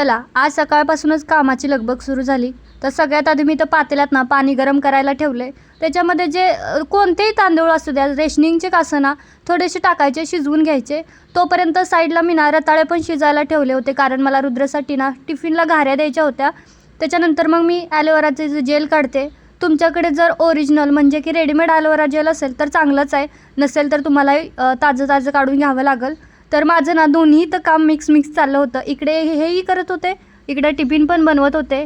चला आज सकाळपासूनच कामाची लगबग सुरू झाली. तर सगळ्यात आधी मी तर पातेल्यात ना पाणी गरम करायला ठेवले त्याच्यामध्ये जे कोणतेही तांदूळ असू द्या रेशनिंगचे कासना ना थोडेसे टाकायचे शिजवून घ्यायचे. तोपर्यंत साईडला मी ना रताळे पण शिजायला ठेवले होते कारण मला रुद्रसाठी ना टिफिनला घाऱ्या द्यायच्या होत्या. त्याच्यानंतर मग मी ॲलोवेराचे जे जेल काढते. तुमच्याकडे जर ओरिजिनल म्हणजे की रेडीमेड ॲलोवेरा जेल असेल तर चांगलंच आहे. नसेल तर तुम्हाला ताजं ताजं काढून घ्यावं लागेल. तर माझं ना दोन्ही तर काम मिक्स मिक्स चाललं होतं. इकडे हेही करत होते इकडे टिफिन पण बनवत होते.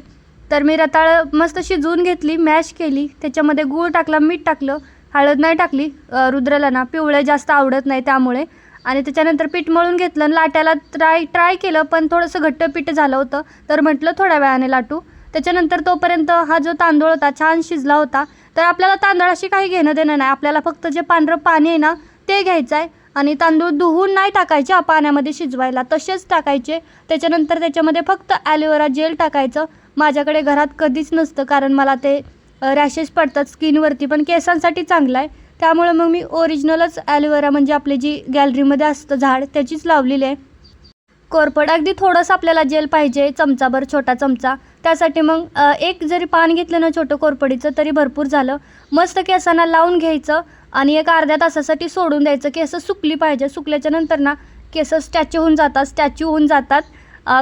तर मी रताळं मस्त शिजवून घेतली मॅश केली. त्याच्यामध्ये गूळ टाकला मीठ टाकलं हळद नाही टाकली रुद्राला रुद्रला ना पिवळे जास्त आवडत नाही त्यामुळे. आणि त्याच्यानंतर पीठ मळून घेतलं आणि लाटायला ट्राय ट्राय केलं पण थोडंसं घट्ट पीठ झालं होतं. तर म्हटलं थोड्या वेळाने लाटू. त्याच्यानंतर तोपर्यंत हा जो तांदूळ होता छान शिजला होता. तर आपल्याला तांदळाशी काही घेणं देणं नाही. आपल्याला फक्त जे पांढरं पाणी आहे ना ते घ्यायचं आहे. आणि तांदूळ धुवून नाही टाकायचे पाण्यामध्ये शिजवायला. तसेच टाकायचे. त्याच्यानंतर त्याच्यामध्ये फक्त ॲलोवेरा जेल टाकायचं. माझ्याकडे घरात कधीच नसतं कारण मला ते रॅशेस पडतात. स्किनवरती पण केसांसाठी चांगलं आहे. त्यामुळे मग मी ओरिजिनलच ॲलोवेरा म्हणजे आपली जी गॅलरीमध्ये असतं झाड त्याचीच लावलेली आहे. कोरपड अगदी थोडंसं आपल्याला जेल पाहिजे चमचाभर छोटा चमचा. त्यासाठी मग एक जरी पान घेतलं ना छोटं कोरपडीचं तरी भरपूर झालं. मस्त केसांना लावून घ्यायचं. आणि एक अर्ध्या तासासाठी सोडून द्यायचं. केस सुकली पाहिजे. सुकल्याच्या नंतर ना केस स्टॅच्यू होऊन जातात स्टॅच्यू होऊन जातात.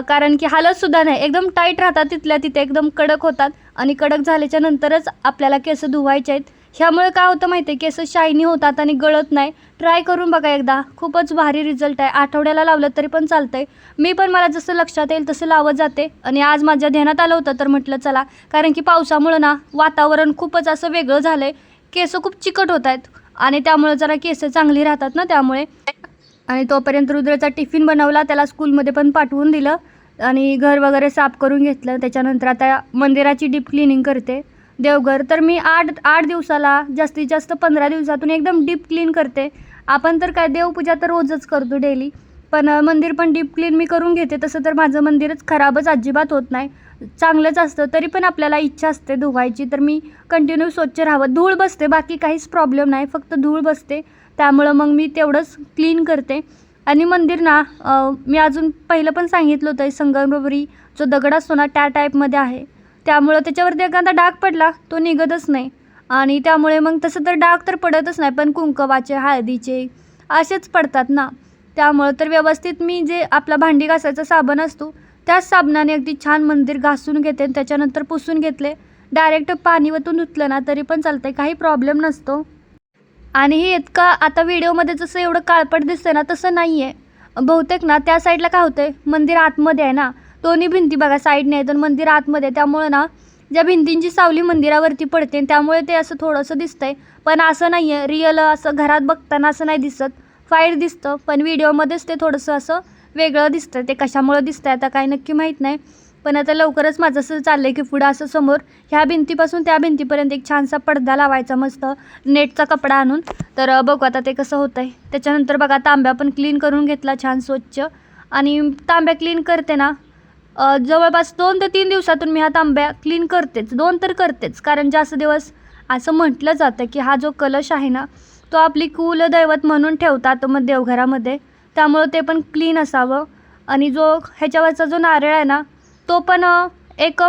कारण की हालतसुद्धा नाही. एकदम टाईट राहतात तिथल्या तिथे. एकदम कडक होतात. आणि कडक झाल्याच्या नंतरच आपल्याला केस धुवायचे आहेत. ह्यामुळे काय होतं माहिती आहे केस शायनी होतात आणि गळत नाही. ट्राय करून बघा एकदा. खूपच भारी रिझल्ट आहे. आठवड्याला लावलं तरी पण चालतं आहे मी पण मला जसं लक्षात येईल तसं लावत जाते. आणि आज माझ्या ध्यानात आलं होतं तर म्हटलं चला. कारण की पावसामुळं ना वातावरण खूपच असं वेगळं झालं आहे केस खूप चिकट होत आहेत. आणि त्यामुळे जरा केस चांगली राहतात ना त्यामुळे. आणि तोपर्यंत रुद्रचा टिफिन बनवला त्याला स्कूलमध्ये पण पाठवून दिलं आणि घर वगैरे साफ करून घेतलं. त्याच्यानंतर आता मंदिराची डीप क्लिनिंग करते. देवघर तर मी आठ आठ दिवसाला जास्तीत जास्त पंधरा दिवसातून एकदम डीप क्लीन करते. आपण तर काय देवपूजा तर रोजच करतो डेली. पण मंदिर पण डीप क्लीन मी करून घेते. तसं तर माझं मंदिरच खराबच अजिबात होत नाही. चांगलंच असतं तरी पण आपल्याला इच्छा असते धुवायची. तर मी कंटिन्यू स्वच्छ राहावं. धूळ बसते बाकी काहीच प्रॉब्लेम नाही. फक्त धूळ बसते. त्यामुळं मग मी तेवढंच क्लीन करते. आणि मंदिर ना मी अजून पहिलं पण सांगितलं होतं संगमरवरी जो दगड असतो ना त्या टाईपमध्ये आहे. त्यामुळं त्याच्यावरती एखादा डाग पडला तो निघतच नाही. आणि त्यामुळे मग तसं तर डाग तर पडतच नाही पण कुंकवाचे हळदीचे असेच पडतात ना. त्यामुळं तर व्यवस्थित मी जे आपला भांडी घासायचा साबण असतो त्याच साबणाने अगदी छान मंदिर घासून घेते आणि त्याच्यानंतर पुसून घेतले. डायरेक्ट पाणी वतून धुतलं ना तरी पण चालतं आहे काही प्रॉब्लेम नसतो. आणि हे इतका आता व्हिडिओमध्ये जसं एवढं काळपट दिसतं ना तसं नाही आहे बहुतेक ना त्या साईडला काय होतंय मंदिर आतमध्ये आहे ना दोन्ही भिंती बघा साईडने आहेत तर मंदिर आतमध्ये आहे. ना ज्या भिंतींची सावली मंदिरावरती पडते त्यामुळे ते असं थोडंसं दिसतंय. पण असं नाही आहे रिअल असं घरात बघताना असं नाही दिसत. फाईट दिसतं पण व्हिडिओमध्येच ते थोडंसं असं वेगळं दिसतं. ते कशामुळं दिसतंय आता काय नक्की माहीत नाही. पण आता लवकरच माझं असं चाललं आहे की पुढं असं समोर ह्या भिंतीपासून त्या भिंतीपर्यंत एक छानसा पडदा लावायचा मस्त नेटचा कपडा आणून. तर बघू आता ते कसं होतं आहे त्याच्यानंतर बघा तांब्या पण क्लीन करून घेतला छान स्वच्छ. आणि तांब्या क्लीन करते ना जवळपास दोन ते तीन दिवसातून मी हा तांब्या क्लीन करतेच. दोन तर करतेच. कारण जास्त दिवस असं म्हटलं जातं की हा जो कलश आहे ना तो आपली कुलदैवत म्हणून ठेवतात मग देवघरामध्ये. त्यामुळं ते पण क्लीन असावं. आणि जो ह्याच्यावरचा जो नारळ आहे ना तो पण एक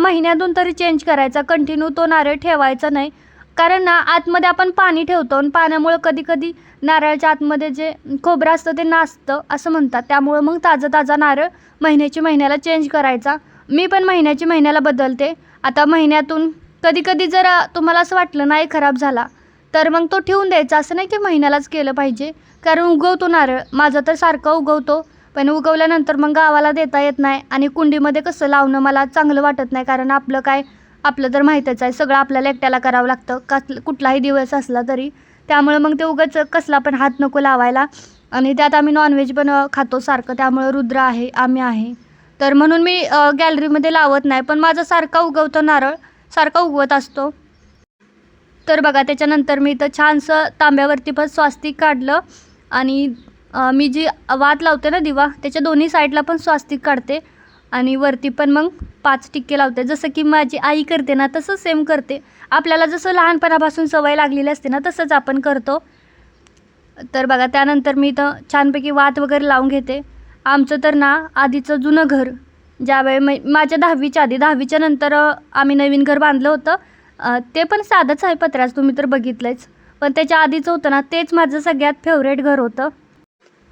महिन्यातून तरी चेंज करायचा. कंटिन्यू तो नारळ ठेवायचा नाही. कारण ना आतमध्ये आपण पाणी ठेवतो आणि पाण्यामुळं कधी कधी नारळाच्या आतमध्ये जे खोबरं असतं ते नाचतं असं म्हणतात. त्यामुळं मग ताजा ताजा नारळ महिन्याची महिन्याला चेंज करायचा. मी पण महिन्याची महिन्याला बदलते. आता महिन्यातून कधी कधी जर तुम्हाला असं वाटलं नाही खराब झाला तर मग तो ठेवून द्यायचा. असं नाही की महिन्यालाच केलं पाहिजे. कारण उगवतो नारळ. माझा तर सारखा उगवतो. पण उगवल्यानंतर मग गावाला देता येत नाही. आणि कुंडीमध्ये कसं लावणं मला चांगलं वाटत नाही. कारण आपलं काय? आपलं तर माहीतच आहे. सगळं आपल्याला एकट्याला करावं लागतं. कस कुठलाही दिवस असला तरी. त्यामुळे मग ते उगाच कसला पण हात नको लावायला. आणि त्यात आम्ही नॉनव्हेज पण खातो सारखं. त्यामुळं रुद्र आहे आम्ही आहे. तर म्हणून मी गॅलरीमध्ये लावत नाही. पण माझा सारखा उगवतो नारळ. सारखा उगवत असतो. तर बघा त्याच्यानंतर मी इथं छानसं तांब्यावरती पण स्वास्तिक काढलं आणि मी जी वात लावते ना दिवा त्याच्या दोन्ही साईडला पण स्वास्तिक काढते आणि वरती पण मग पाच टिक्के लावते. जसं की माझी आई करते ना तसं सेम करते. आपल्याला जसं लहानपणापासून सवय लागलेली असते ना तसंच आपण करतो. तर बघा त्यानंतर मी इथं छानपैकी वात वगैरे लावून घेते. आमचं तर ना आधीचं जुनं घर ज्यावेळी म माझ्या दहावीच्या आधी दहावीच्या नंतर आम्ही नवीन घर बांधलं होतं. ते पण साधंच आहे पत्राचं तुम्ही तर बघितलंच पण त्याच्या आधीचं होतं ना तेच माझं सगळ्यात फेवरेट घर होतं.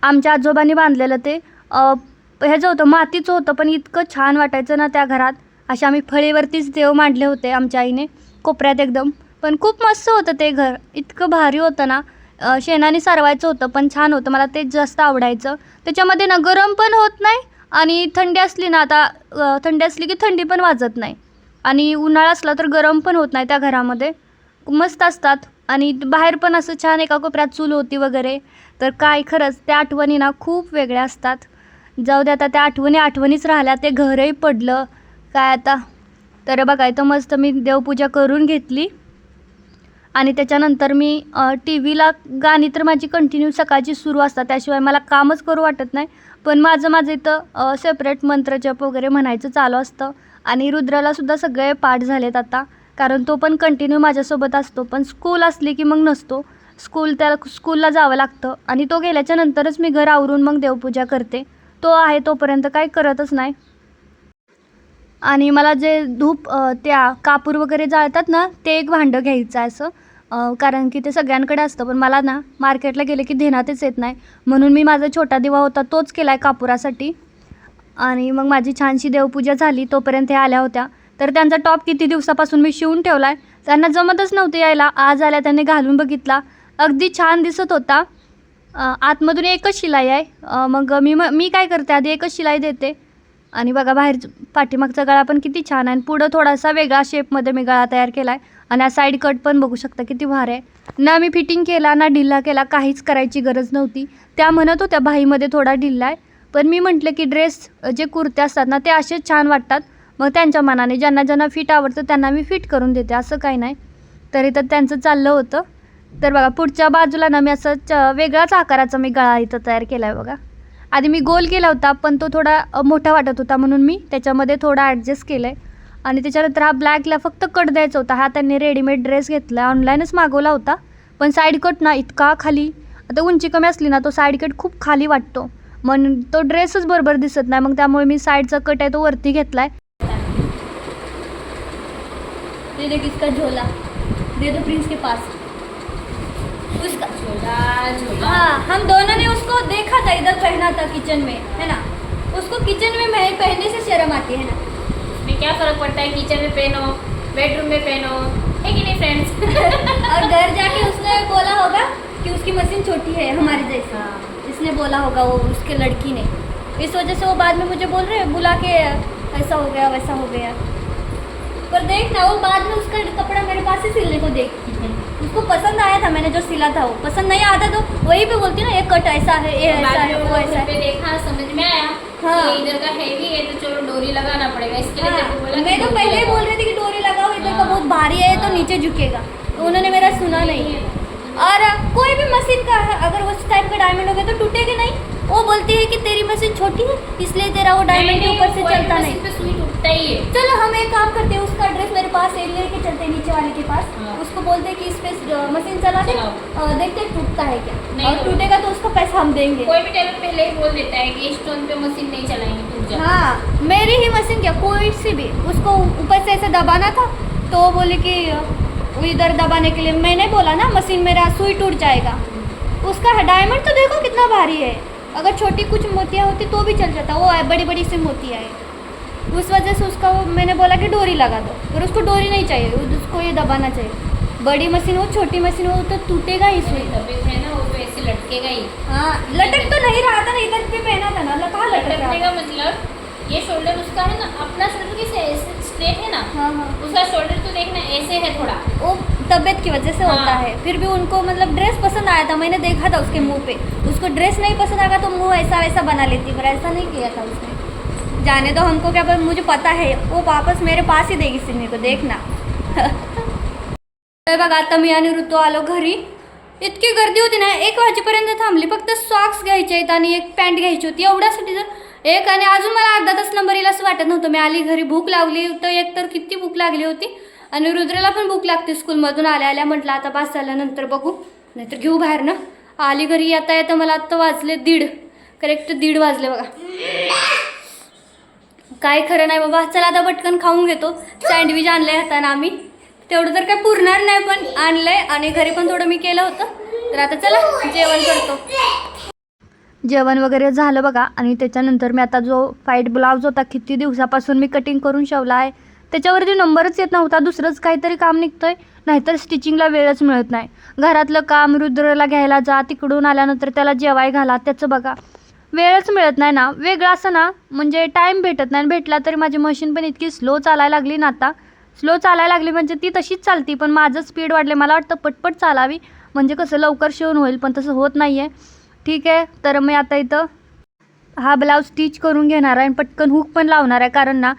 आमच्या आजोबांनी बांधलेलं ते. ह्याचं होतं मातीचं होतं पण इतकं छान वाटायचं ना त्या घरात. असे आम्ही फळीवरतीच देव मांडले होते आमच्या आईने कोपऱ्यात एकदम. पण खूप मस्त होतं ते घर. इतकं भारी होतं ना. शेणाने सारवायचं होतं पण छान होतं. मला तेच जास्त आवडायचं. त्याच्यामध्ये ना गरम पण होत नाही आणि थंडी असली ना आता थंडी असली की थंडी पण वाजत नाही. आणि उन्हाळा असला तर गरम पण होत नाही त्या घरामध्ये. मस्त असतात. आणि बाहेर पण असं छान एका कोपऱ्यात चूल होती वगैरे. तर काय खरंच त्या आठवणी ना खूप वेगळ्या असतात. जाऊ दे आता त्या आठवणी आठवणीच राहिल्या ते घरही पडलं. काय आता? तर बघा इथं मस्त मी देवपूजा करून घेतली. आणि त्याच्यानंतर मी टी व्हीला गाणी तर माझी कंटिन्यू सकाळची सुरू असतात. त्याशिवाय मला कामच करू वाटत नाही. पण माझं माझं इथं सेपरेट मंत्रजप वगैरे म्हणायचं चालू असतं. आणि रुद्रालासुद्धा सगळे पाठ झालेत आता. कारण तो पण कंटिन्यू माझ्यासोबत असतो. पण स्कूल असली की मग नसतो. स्कूल त्याला स्कूलला जावं लागतं. आणि तो गेल्याच्या नंतरच मी घर आवरून मग देवपूजा करते. तो आहे तोपर्यंत काही करतच नाही. आणि मला जे धूप त्या कापूर वगैरे जाळतात ना ते एक भांडं घ्यायचं आहे असं. कारण की ते सगळ्यांकडे असतं. पण मला ना मार्केटला गेले की धेनातच येत नाही. म्हणून मी माझा छोटा दिवा होता तोच केला आहे कापुरासाठी. आणि मग माझी छानशी देवपूजा झाली तोपर्यंत हे आल्या होत्या. तर त्यांचा टॉप किती दिवसापासून मी शिवून ठेवला आहे त्यांना जमतच नव्हतं यायला. आज आल्या त्यांनी घालून बघितला. अगदी छान दिसत होता. आतमधून एकच शिलाई आहे. मग मी म मी काय करते आधी एकच शिलाई देते. आणि बघा बाहेर पाठीमागचा गळा पण किती छान आहे. आणि पुढं थोडासा वेगळा शेपमध्ये मी गळा तयार केला आहे आणि हा साईड कट पण बघू शकता किती भार आहे. ना मी फिटिंग केला ना ढिल्ला केला काहीच करायची गरज नव्हती. त्या म्हणत होत्या बाईमध्ये थोडा ढिल्ला आहे. पण मी म्हटलं की ड्रेस जे कुर्ते असतात ना ते असेच छान वाटतात. मग त्यांच्या मनाने ज्यांना ज्यांना फिट आवडतं त्यांना मी फिट करून देते. असं काही नाही. तरी तर त्यांचं चाललं होतं. तर बघा पुढच्या बाजूला ना मी असं च वेगळाच आकाराचा मी गळा इथं तयार केला आहे बघा. आधी मी गोल केला होता पण तो थोडा मोठा वाटत होता म्हणून मी त्याच्यामध्ये थोडा ॲडजस्ट केलं आहे आणि त्याच्यानंतर हा ब्लॅकला फक्त कट द्यायचा होता. हा त्यांनी रेडीमेड ड्रेस घेतला. ऑनलाईनच मागवला होता. पण साईड कट ना इतका खाली. आता उंची कमी असली ना तो साईड कट खूप खाली वाटतो. म्हणून तो ड्रेसच बरोबर दिसत नाही. मग त्यामुळे मी साईडचा कट आहे तो वरती घेतला आहे दे दे किसका झोला. दे दो प्रिंस के पास. उसका. झोला झोला. हाँ हम दोनों ने उसको देखा था इधर पहना था किचन में है ना? उसको किचन में मैं पहनने से शर्म आती है ना? में क्या फ़र्क पड़ता है? किचन में पहनो बेडरूम में पहनो है कि नहीं फ्रेंड्स और घर जाके उसने बोला होगा कि उसकी मशीन छोटी है हमारी जैसी। हाँ। इसने बोला होगा वो उसके लड़की ने। इस वजह से वो बाद में मुझे बोल रहे हैं बुला के ऐसा हो गया वैसा हो गया। पर देख ना वो बाद में उसका कपड़ा मेरे पास ही सिलने को देख। उसको पसंद आया था मैंने जो सिला था वो। पसंद नहीं आता तो वही पे बोलती ना ये कट ऐसा है ये ऐसा है वो ऐसा है। देखा समझ में आया हाँ। इधर का हैवी है तो चलो डोरी लगाना पड़ेगा। इसके लिए तेरे बोला हाँ, मैं तो पहले ही बोल रही थी कि डोरी लगाओ इधर का हाँ। बहुत भारी है तो नीचे झुकेगा। तो उन्होंने मेरा सुना नहीं। और कोई भी मशीन का है अगर उस टाइप का डायमंड हो गया तो टूटेगा नहीं। वो बोलती है कि तेरी मशीन छोटी है इसलिए तेरा वो डायमंड के ऊपर से चलता नहीं। पे सुई टूटता ही है। चलो हम एक काम करते हैं उसका एड्रेस मेरे पास है लेके चलते हैं नीचे वाले के पास। हाँ। उसको बोलते हैं कि इस पे मशीन चला के। अ, देखते हैं टूटता है क्या। और टूटेगा तो उसका पैसा हम देंगे। कोई भी टेलर पहले ही बोल देता है कि स्टोन पे मशीन नहीं चलाएँगे टूट जाए हाँ मेरी ही मशीन क्या कोई सी भी। उसको ऊपर से ऐसे दबाना था तो बोले कि इधर दबाने के लिए मैंने बोला ना मशीन मेरा सुई टूट जाएगा। उसका डायमंड तो देखो कितना भारी है। अगर छोटी कुछ मोतियाँ होती तो भी चल जाता वो है बड़ी बड़ी सी मोतियाँ है। उस वजह से उसका वो मैंने बोला कि डोरी लगा दो पर उसको डोरी नहीं चाहिए उसको ये दबाना चाहिए। बड़ी मशीन हो छोटी मशीन हो तो टूटेगा ही सुई। है ना वो तो ऐसे लटकेगा ही। हाँ लटक तो नहीं रहा था ना इधर पे पहना था ना लटक लटकने का मतलब ये शोल्डर उसका है ना अपना शोल्डर कैसे स्ट्रेट है ना हाँ हाँ। उसका शोल्डर तो देखना ऐसे है थोड़ा। वो तबीयत की वजह से हाँ। होता है। फिर भी उनको मतलब ड्रेस पसंद आया था मैंने देखा था उसके मुँह पे। उसको ड्रेस नहीं पसंद आया तो मुँह ऐसा वैसा बना लेती पर ऐसा नहीं किया था उसने। जाने दो हमको क्या पर मुझे पता है वो वापस मेरे पास ही देगी सिलने को देखना। बघा आता मी आणि ऋतू आलो घरी इतकी गर्दी होती ना एक वाजेपर्यंत थांबली फक्त सॉक्स घ्यायचे आहेत आणि एक पॅन्ट घ्यायची होती एवढ्यासाठी तर एक आणि अजून मला अर्धा तास नंबर येईल असं वाटत नव्हतं. मी आली घरी भूक लागली तर एक तर किती भूक लागली होती. आणि रुद्राला पण भूक लागते स्कूलमधून आल्या आल्या म्हटलं आता पास झाल्यानंतर बघू. नाहीतर घेऊ बाहेर ना. आली घरी येता येता मला आत्ता वाजले दीड. करेक्ट दीड वाजले बघा. काय खरं नाही बाबा चला आता पटकन खाऊन घेतो. सँडविच आणलं आहे हाताना आम्ही. तेवढं तर काय पुरणार नाही पण आणलं आहे आणि घरी पण थोडं मी केलं होतं. तर आता चला जेवण करतो. जेवण वगैरे झालं बघा आणि त्याच्यानंतर मी आता जो फाईट ब्लाऊज होता किती दिवसापासून मी कटिंग करून शेवला आहे त्याच्यावरती नंबरच येत नव्हता दुसरंच काहीतरी काम निघतंय नाहीतर स्टिचिंगला वेळच मिळत नाही. घरातलं काम रुद्रला घ्यायला जा तिकडून आल्यानंतर त्याला जेवाय घाला त्याचं बघा. वेळच मिळत नाही ना वेगळं असं ना म्हणजे टाईम भेटत नाही आणि भेटला तरी माझी मशीन पण इतकी स्लो चालायला लागली ना आता. स्लो चालायला लागली म्हणजे ती तशीच चालती पण माझं स्पीड वाढले मला वाटतं पटपट चालावी म्हणजे कसं लवकर शिवून होईल पण तसं होत नाही आहे ठीक आहे तर मी आता इथं हा ब्लाऊज स्टिच करून घेणार आहे आणि पटकन हुक पण लावणार आहे कारण ना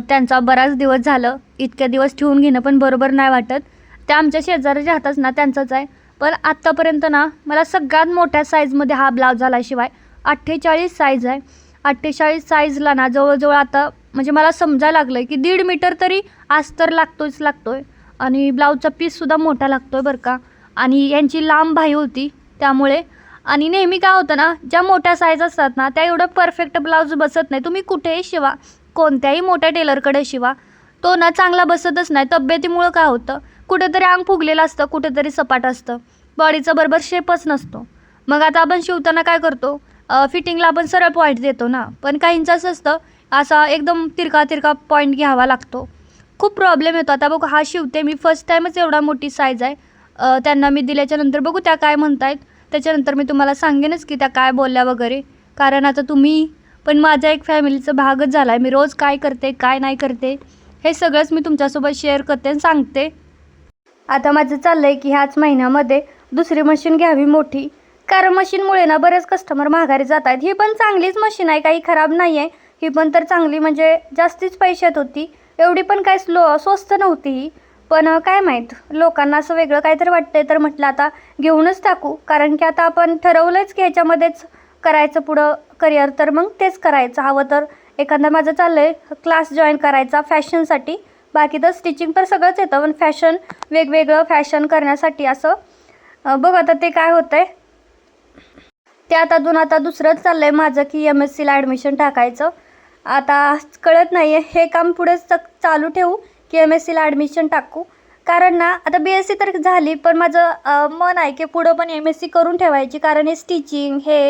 त्यांचा बराच दिवस झालं इतक्या दिवस ठेवून घेणं पण बरोबर नाही वाटत. त्या आमच्या शेजाऱ्याच्या हाताच ना त्यांचाच आहे पण आत्तापर्यंत ना मला सगळ्यात मोठ्या साईजमध्ये हा ब्लाऊज झाल्याशिवाय अठ्ठेचाळीस साईज आहे. अठ्ठेचाळीस साईजला ना जवळजवळ आता म्हणजे मला समजायला लागलं आहे की दीड मीटर तरी अस्तर लागतोच लागतो आहे आणि ब्लाऊजचा पीससुद्धा मोठा लागतो आहे बरं का. आणि यांची लांब भाई होती त्यामुळे आणि नेहमी काय होतं ना ज्या मोठ्या साईज असतात ना त्या एवढं परफेक्ट ब्लाऊज बसत नाही. तुम्ही कुठेही शिवा कोणत्याही मोठ्या टेलरकडे शिवा तो ना चांगला बसतच नाही. तब्येतीमुळं काय होतं कुठेतरी अंग फुगलेलं असतं कुठेतरी सपाट असतं. बॉडीचा बरोबर शेपच नसतो. मग आता आपण शिवताना काय करतो फिटिंगला आपण सरळ पॉईंट देतो ना. पण काहींचं असं असतं असा एकदम तिरका तिरका पॉईंट घ्यावा लागतो. खूप प्रॉब्लेम येतो. आता बघू हा शिवते मी फर्स्ट टाईमच एवढा मोठी साईज आहे. त्यांना मी दिल्याच्यानंतर बघू त्या काय म्हणतायत. त्याच्यानंतर मी तुम्हाला सांगेनच की त्या काय बोलल्या वगैरे. कारण आता तुम्ही पण माझा एक फॅमिलीचा भागच झाला आहे मी रोज काय करते काय नाही करते हे सगळंच मी तुमच्यासोबत शेअर करते आणि सांगते. आता माझं चाललं आहे की ह्याच महिन्यामध्ये दुसरी मशीन घ्यावी मोठी. कारण मशीनमुळे ना बरेच कस्टमर माघारी जात आहेत ही पण चांगलीच मशीन आहे काही खराब नाही आहे ही पण तर चांगली म्हणजे जास्तीच पैशात होती. एवढी पण काय स्लो स्वस्त नव्हती ही. पण काय माहीत? लोकांना असं वेगळं काहीतरी वाटतंय तर म्हटलं आता घेऊनच टाकू. कारण की आता आपण ठरवलंच की ह्याच्यामध्येच करायचं पुढं करिअर तर मग तेच करायचं. हवं तर एखादा माझं चाललं आहे क्लास जॉईन करायचा फॅशनसाठी बाकी तर स्टिचिंग तर सगळंच येतं पण फॅशन वेगवेगळं फॅशन करण्यासाठी असं बघ आता ते काय होतं आहे ते आता दोन आता दुसरंच चाललं आहे माझं की एम एस सीला ॲडमिशन टाकायचं. आता कळत नाही आहे हे काम पुढे च चालू ठेवू. की एम एस सीला ॲडमिशन टाकू. कारण ना आता बी एस सी तर झाली पण माझं मन आहे की पुढं पण एम एस सी करून ठेवायची. कारण हे स्टिचिंग हे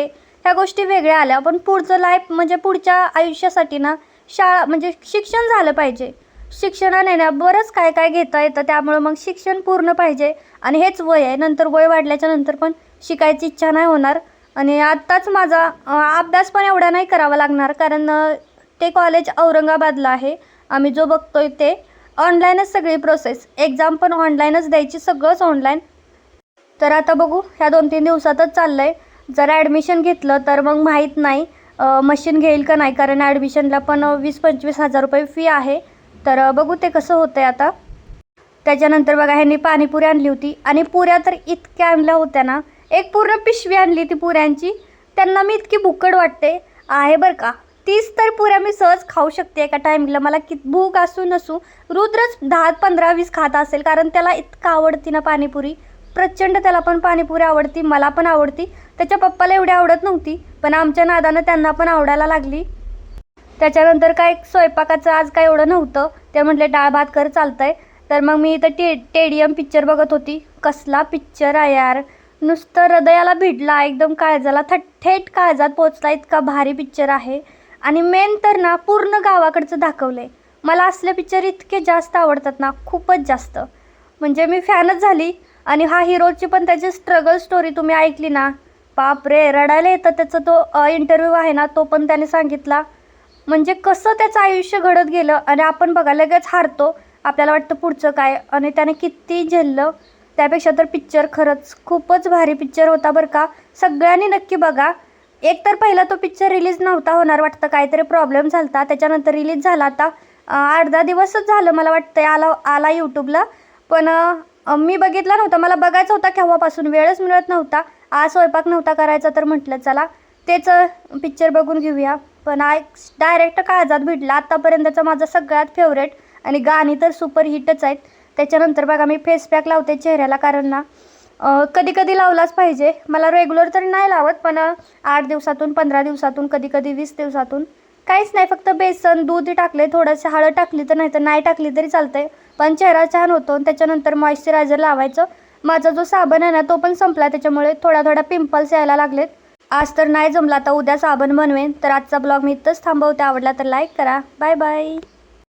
ह्या गोष्टी वेगळ्या आल्या. पण पुढचं लाईफ म्हणजे पुढच्या आयुष्यासाठी ना शाळा म्हणजे शिक्षण झालं पाहिजे. शिक्षणाने ना बरंच काय काय घेता येतं. त्यामुळं मग शिक्षण पूर्ण पाहिजे. आणि हेच वय आहे. नंतर वय वाढल्याच्या नंतर पण शिकायची इच्छा नाही होणार. आणि आत्ताच माझा अभ्यास पण एवढा नाही करावा लागणार. कारण ते कॉलेज औरंगाबादला आहे. आम्ही जो बघतोय ते. ऑनलाईनच सगळी प्रोसेस एक्झाम पण ऑनलाईनच द्यायची सगळंच ऑनलाईन तर आता बघू ह्या दोन तीन दिवसातच चाललं आहे जर ॲडमिशन घेतलं तर मग माहीत नाही मशीन घेईल का नाही कारण ॲडमिशनला पण वीस पंचवीस हजार रुपये फी आहे. तर बघू ते कसं होतं आहे आता. त्याच्यानंतर बघा ह्यांनी पाणीपुरी आणली होती. आणि पुऱ्या तर इतक्या आणल्या होत्या ना. एक पूर्ण पिशवी आणली ती पुऱ्यांची. त्यांना मी इतकी बुकड वाटते. आहे बरं का? तीस तर पुऱ्या मी सहज खाऊ शकते एका टायमिंगला मला कित भूक असू नसू रुद्रच दहा पंधरा वीस खात असेल कारण त्याला इतकं आवडती ना पाणीपुरी. प्रचंड त्याला पण पाणीपुरी आवडती मला पण आवडती. त्याच्या पप्पाला एवढी आवडत नव्हती पण आमच्या नादानं त्यांना पण आवडायला लागली. त्याच्यानंतर काय स्वयंपाकाचं आज काय एवढं नव्हतं ते म्हटले डाळ भात कर चालतंय. तर मग मी इथं टे टेडियम पिक्चर बघत होती. कसला पिक्चर आहे यार. नुसतं हृदयाला भिडला एकदम काळजाला थ थेट काळजात पोचला इतका भारी पिक्चर आहे. आणि मेन तर ना पूर्ण गावाकडचं दाखवलं आहे मला असले पिक्चर इतके जास्त आवडतात ना खूपच जास्त. म्हणजे मी फॅनच झाली आणि हा हिरोची पण त्याची स्ट्रगल स्टोरी तुम्ही ऐकली ना बापरे रडायला येतं त्याचा तो इंटरव्ह्यू आहे ना तो पण त्याने सांगितला. म्हणजे कसं त्याचं आयुष्य घडत गेलं आणि आपण बघा लगेच हारतो. आपल्याला वाटतं पुढचं काय आणि त्याने किती झेललं. त्यापेक्षा तर पिक्चर खरंच खूपच भारी पिक्चर होता बरं का. सगळ्यांनी नक्की बघा. एक तर पहिला तो पिक्चर रिलीज नव्हता होणार वाटतं. काहीतरी प्रॉब्लेम झाला त्याच्यानंतर रिलीज झाला आता. अर्धा दिवसच झालं मला वाटतं आला आला यूट्यूबला पण मी बघितला नव्हता. मला बघायचा होता केव्हापासून. वेळच मिळत नव्हता. आज स्वयंपाक नव्हता करायचा तर म्हटलं चला तेच पिक्चर बघून घेऊया. पण आय डायरेक्ट काळजात भिडला. आत्तापर्यंतचा माझा सगळ्यात फेवरेट आणि गाणी तर सुपर हिटच आहेत. त्याच्यानंतर बघा मी फेस पॅक लावते चेहऱ्याला. कारण ना कधी कधी लावलाच पाहिजे. मला रेग्युलर तरी नाही लावत पण आठ दिवसातून पंधरा दिवसातून कधी कधी वीस दिवसातून. काहीच नाही फक्त बेसन दूध टाकले थोडंसं हळद टाकली तर नाही तर नाही टाकली तरी चालतंय. पण चेहरा छान होतो आणि त्याच्यानंतर मॉइश्चरायझर लावायचं. माझा जो साबण आहे ना तो पण संपला त्याच्यामुळे थोड्या थोड्या पिंपल्स यायला लागलेत. आज तर नाही जमला आता उद्या साबण बनवेन. तर आजचा ब्लॉग मी इथंच थांबवते. आवडला तर लाईक करा. Bye bye